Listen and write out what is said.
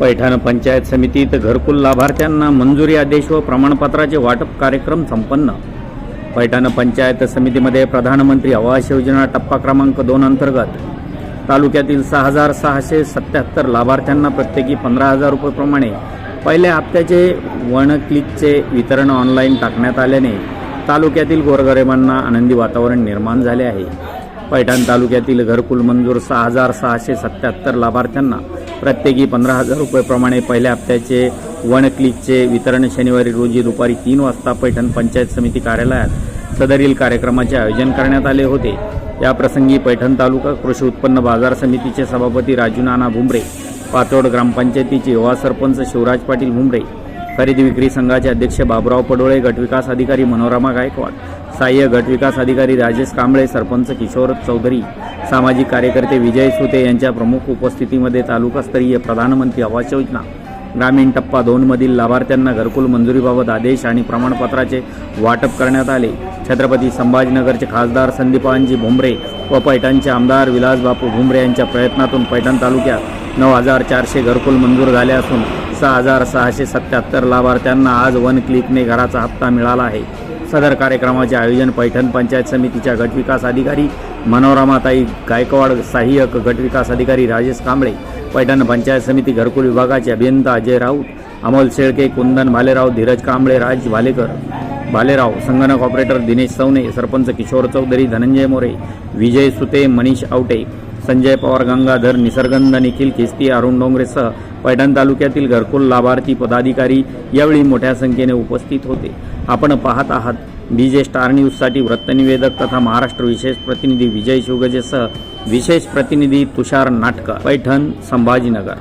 पैठण पंचायत समितीत घरकुल लाभार्थ्यांना मंजुरी आदेश व प्रमाणपत्राचे वाटप कार्यक्रम संपन्न. पैठण पंचायत समितीमध्ये प्रधानमंत्री आवास योजना टप्पा क्रमांक दोन अंतर्गत. तालुक्यातील सहा हजार सहाशे सत्याहत्तर लाभार्थ्यांना प्रत्येकी पंधरा हजार रुपयेप्रमाणे पहिल्या हप्त्याचे वन क्लिकचे वितरण ऑनलाईन टाकण्यात आल्याने तालुक्यातील गोरगरिबांना आनंदी वातावरण निर्माण झाले आहे. पैठण तालुक्यातील घरकुल मंजूर सहा हजार सहाशे सत्याहत्तर लाभार्थ्यांना प्रत्येकी पंधरा हजार रुपयेप्रमाणे पहिल्या हप्त्याचे वन क्लिकचे वितरण शनिवारी रोजी दुपारी तीन वाजता पैठण पंचायत समिती कार्यालयात सदरील कार्यक्रमाचे आयोजन करण्यात आले होते. याप्रसंगी पैठण तालुका कृषी उत्पन्न बाजार समितीचे सभापती राजू नाना भुमरे पाचोड ग्रामपंचायतीचे युवा सरपंच शिवराज पाटील भुमरे खरेदी विक्री संघाचे अध्यक्ष बाबुराव पडोळे गटविकास अधिकारी मनोरमा गायकवाड सहाय्य गट विकास अधिकारी राजेश कांबळे सरपंच किशोर चौधरी सामाजिक कार्यकर्ते विजय सुते यांच्या प्रमुख उपस्थितीमध्ये तालुकास्तरीय प्रधानमंत्री आवास योजना ग्रामीण टप्पा दोनमधील लाभार्थ्यांना घरकुल मंजुरीबाबत आदेश आणि प्रमाणपत्राचे वाटप करण्यात आले. छत्रपती संभाजीनगरचे खासदार संदीपानजी भुमरे व पैठणचे आमदार विलासबापू भुमरे यांच्या प्रयत्नातून पैठण तालुक्यात नऊ हजार चारशे घरकुल मंजूर झाले असून सहा हजार सहाशे सत्याहत्तर लाभार्थ्यांना आज वन क्लिकने घराचा हप्ता मिळाला आहे. सदर कार्यक्रमाचे आयोजन पैठण पंचायत समितीच्या गटविकास अधिकारी मनोरमाताई गायकवाड सहाय्यक गटविकास अधिकारी राजेश कांबळे पैठण पंचायत समिती घरकुल विभागाचे अभियंता अजय राऊत अमोल शेळके कुंदन भालेराव धीरज कांबळे राज भालेकर भालेराव संगणक ऑपरेटर दिनेश सवने सरपंच किशोर चौधरी धनंजय मोरे विजय सुते मनीष आवटे संजय पवार गंगाधर निसर्गंद निखिल खिस्ती अरुण डोंगरेसह पैठण तालुक्यातील घरकुल लाभार्थी पदाधिकारी यावेळी मोठ्या संख्येने उपस्थित होते. आपण पाहत आहात बीजे स्टार न्यूजसाठी वृत्तनिवेदक तथा महाराष्ट्र विशेष प्रतिनिधी विजय शिवगजेसह विशेष प्रतिनिधी तुषार नाटक पैठण संभाजीनगर.